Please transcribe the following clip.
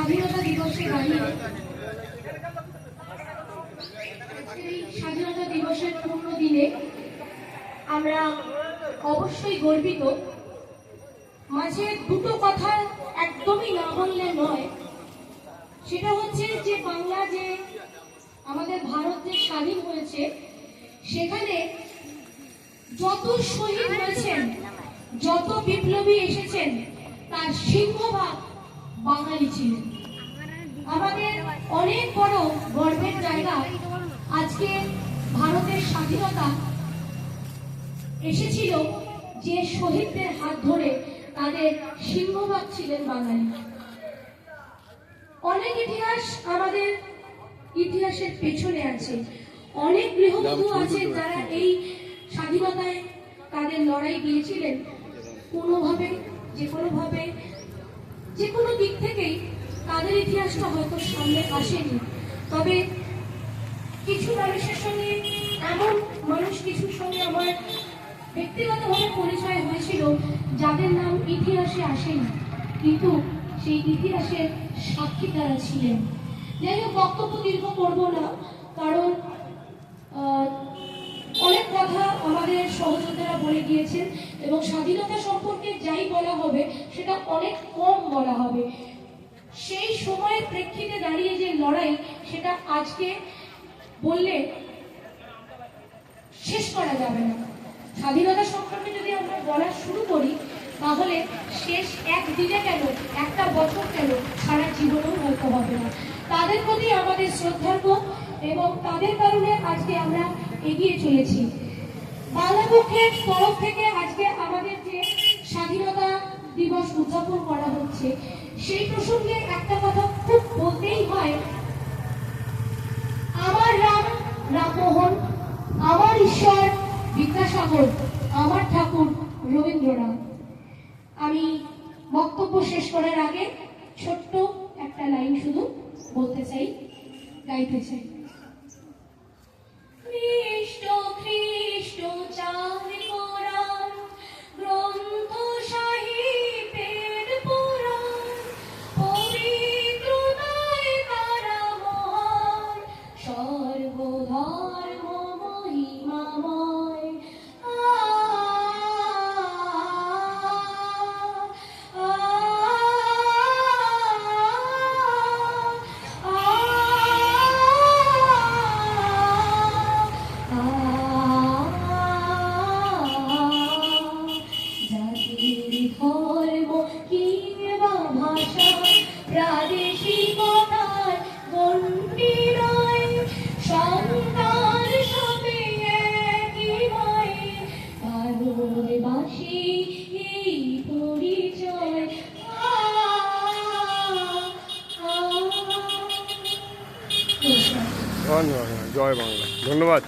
স্বাধীনতা দিবসে দাঁড়িয়ে স্বাধীনতা দিবসের পূর্ণ দিনে আমরা অবশ্যই গর্বিত। মাঝে দুটো কথা একদমই না বললে নয়। সেটা হচ্ছে যে বাংলা যে আমাদের ভারত যে স্বাধীন হয়েছে, সেখানে যত শহীদ হয়েছেন, যত বিপ্লবী এসেছেন, তার সিংহভাগ বাঙালি ছিলেন আমাদের অনেক বড় গর্বের জায়গা আজকে ভারতের স্বাধীনতা এসেছিল যে শহীদদের হাত ধরে তাদের সিংহভাগ ছিলেন বাঙালি। অনেক ইতিহাস আমাদের ইতিহাসের পেছনে আছে। অনেক গৃহবধূ আছে যারা এই স্বাধীনতায় তাদের লড়াই দিয়েছিলেন কোনোভাবে যে কোনোভাবে যে কোনো দিক থেকেই তাদের ইতিহাসটা হয়তো সামনে আসেনি। তবে কিছু মানুষের সঙ্গে, এমন মানুষ কিছুর সঙ্গে আমার ব্যক্তিগতভাবে পরিচয় হয়েছিল যাদের নাম ইতিহাসে আসেনি, কিন্তু সেই ইতিহাসের সাক্ষী তারা ছিলেন। যাই হোক, বক্তব্য দীর্ঘ করব না, কারণ অনেক কথা আমাদের সহযোগীরা বলে গিয়েছেন এবং স্বাধীনতা সম্পর্কে যাই বলা হবে, সেটা অনেক কম বলা হবে। সেই সময়ের প্রেক্ষিতে দাঁড়িয়ে যে লড়াই, সেটা আজকে বললে শেষ করা যাবে না। স্বাধীনতা সম্পর্কে যদি আমরা বলা শুরু করি, তাহলে শেষ এক দিনে কেন, একটা বছর কেন সারা জীবনেও হয়তো হবে না। তাদের প্রতি আমাদের শ্রদ্ধার্ঘ এবং তাদের কারণে আজকে আমরা এগিয়ে চলেছি। বাংলা পক্ষের তরফ থেকে আজকে আমাদের যে স্বাধীনতা দিবস উদযাপন করা হচ্ছে, সেই প্রসঙ্গে একটা কথা খুব বলতেই হয়। আমার রাম, রামমোহন, আমার ঈশ্বর বিদ্যাসাগর, আমার ঠাকুর রবীন্দ্রনাথ। আমি বক্তব্য শেষ করার আগে ছোট্ট একটা লাইন শুধু বলতে চাই, গাইতে চাই। আ, নমস্কার। জয় বাংলা ধন্যবাদ